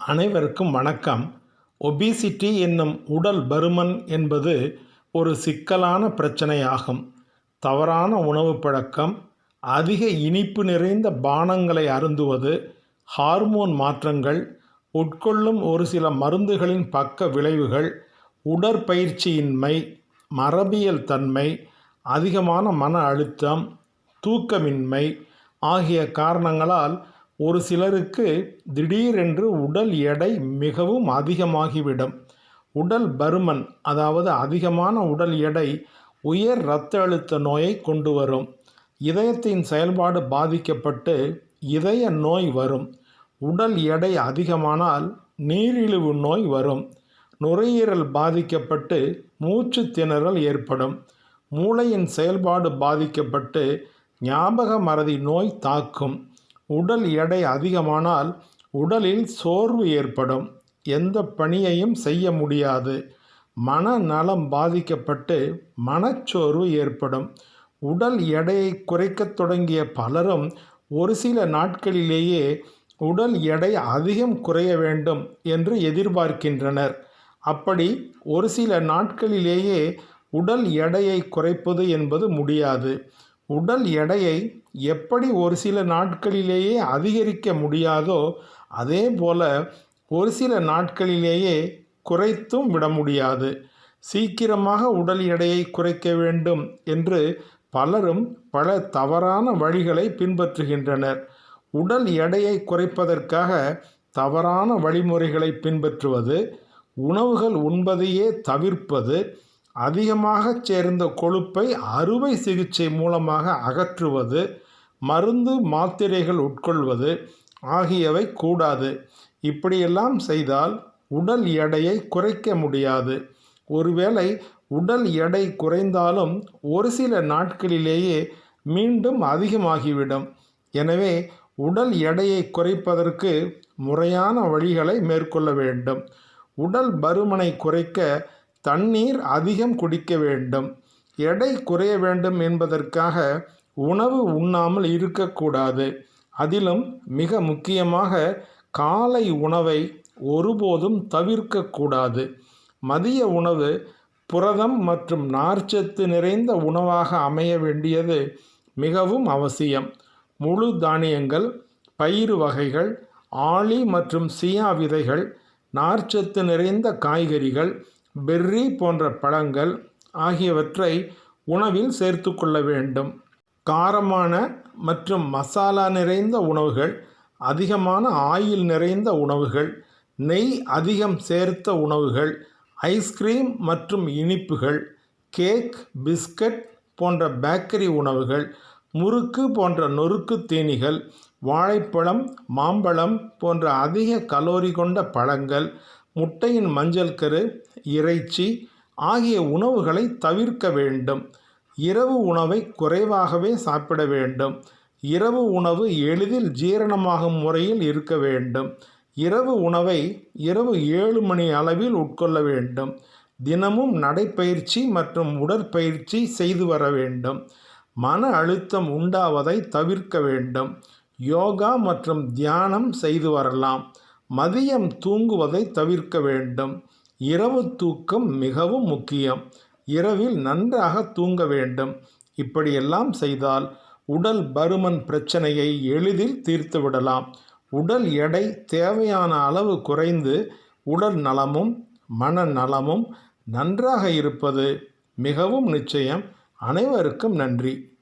அனைவருக்கும் வணக்கம். ஒபிசிட்டி என்னும் உடல் பருமன் என்பது ஒரு சிக்கலான பிரச்சனையாகும். தவறான உணவு பழக்கம் அதிக இனிப்பு நிறைந்த பானங்களை அருந்துவது ஹார்மோன் மாற்றங்கள் உட்கொள்ளும் ஒரு சில மருந்துகளின் பக்க விளைவுகள் உடற்பயிற்சியின்மை மரபியல் தன்மை அதிகமான மன அழுத்தம் தூக்கமின்மை ஆகிய காரணங்களால் ஒரு சிலருக்கு திடீரென்று உடல் எடை மிகவும் அதிகமாகிவிடும். உடல் பருமன் அதாவது அதிகமான உடல் எடை உயர் இரத்த அழுத்த நோயை கொண்டு வரும். இதயத்தின் செயல்பாடு பாதிக்கப்பட்டு இதய நோய் வரும். உடல் எடை அதிகமானால் நீரிழிவு நோய் வரும். நுரையீரல் பாதிக்கப்பட்டு மூச்சு திணறல் ஏற்படும். மூளையின் செயல்பாடு பாதிக்கப்பட்டு ஞாபக மறதி நோய் தாக்கும். உடல் எடை அதிகமானால் உடலில் சோர்வு ஏற்படும். எந்த பணியையும் செய்ய முடியாது. மனநலம் பாதிக்கப்பட்டு மனச்சோர்வு ஏற்படும். உடல் எடையை குறைக்கத் தொடங்கிய பலரும் ஒரு சில நாட்களிலேயே உடல் எடை அதிகம் குறைய வேண்டும் என்று எதிர்பார்க்கின்றனர். அப்படி ஒரு சில நாட்களிலேயே உடல் எடையை குறைப்பது என்பது முடியாது. உடல் எடையை எப்படி ஒரு சில நாட்களிலேயே அதிகரிக்க முடியாதோ அதே போல ஒரு சில நாட்களிலேயே குறைத்தும் விட முடியாது. சீக்கிரமாக உடல் எடையை குறைக்க வேண்டும் என்று பலரும் பல தவறான வழிகளை பின்பற்றுகின்றனர். உடல் எடையை குறைப்பதற்காக தவறான வழிமுறைகளை பின்பற்றுவது உணவுகள் உண்பதையே தவிர்ப்பது அதிகமாக சேர்ந்த கொழுப்பை அறுவை சிகிச்சை மூலமாக அகற்றுவது மருந்து மாத்திரைகள் உட்கொள்வது ஆகியவை கூடாது. இப்படியெல்லாம் செய்தால் உடல் எடையை குறைக்க முடியாது. ஒருவேளை உடல் எடை குறைந்தாலும் ஒரு சில நாட்களிலேயே மீண்டும் அதிகமாகிவிடும். எனவே உடல் எடையை குறைப்பதற்கு முறையான வழிகளை மேற்கொள்ள வேண்டும். உடல் பருமனை குறைக்க தண்ணீர் அதிகம் குடிக்க வேண்டும். எடை குறைய வேண்டும் என்பதற்காக உணவு உண்ணாமல் இருக்கக்கூடாது. அதிலும் மிக முக்கியமாக காலை உணவை ஒருபோதும் தவிர்க்கக்கூடாது. மதிய உணவு புரதம் மற்றும் நார்ச்சத்து நிறைந்த உணவாக அமைய வேண்டியது மிகவும் அவசியம். முழு தானியங்கள் பயிறு வகைகள் ஆளி மற்றும் சியா விதைகள் நார்ச்சத்து நிறைந்த காய்கறிகள் பெர்ரி போன்ற பழங்கள் ஆகியவற்றை உணவில் சேர்த்து கொள்ள வேண்டும். காரமான மற்றும் மசாலா நிறைந்த உணவுகள் அதிகமான ஆயில் நிறைந்த உணவுகள் நெய் அதிகம் சேர்த்த உணவுகள் ஐஸ்கிரீம் மற்றும் இனிப்புகள் கேக் பிஸ்கட் போன்ற பேக்கரி உணவுகள் முறுக்கு போன்ற நொறுக்கு தீனிகள் வாழைப்பழம் மாம்பழம் போன்ற அதிக கலோரி கொண்ட பழங்கள் முட்டையின் மஞ்சள் கரு இறைச்சி ஆகிய உணவுகளை தவிர்க்க வேண்டும். இரவு உணவை குறைவாகவே சாப்பிட வேண்டும். இரவு உணவு எளிதில் ஜீரணமாகும் முறையில் இருக்க வேண்டும். இரவு உணவை இரவு ஏழு மணி அளவில் உட்கொள்ள வேண்டும். தினமும் நடைப்பயிற்சி மற்றும் உடற்பயிற்சி செய்து வர வேண்டும். மன அழுத்தம் உண்டாவதை தவிர்க்க வேண்டும். யோகா மற்றும் தியானம் செய்து வரலாம். மதியம் தூங்குவதை தவிர்க்க வேண்டும். இரவு தூக்கம் மிகவும் முக்கியம். இரவில் நன்றாக தூங்க வேண்டும். இப்படியெல்லாம் செய்தால் உடல் பருமன் பிரச்சனையை எளிதில் தீர்த்து விடலாம். உடல் எடை தேவையான அளவு குறைந்து உடல் நலமும் மன நலமும் நன்றாக இருப்பது மிகவும் நிச்சயம். அனைவருக்கும் நன்றி.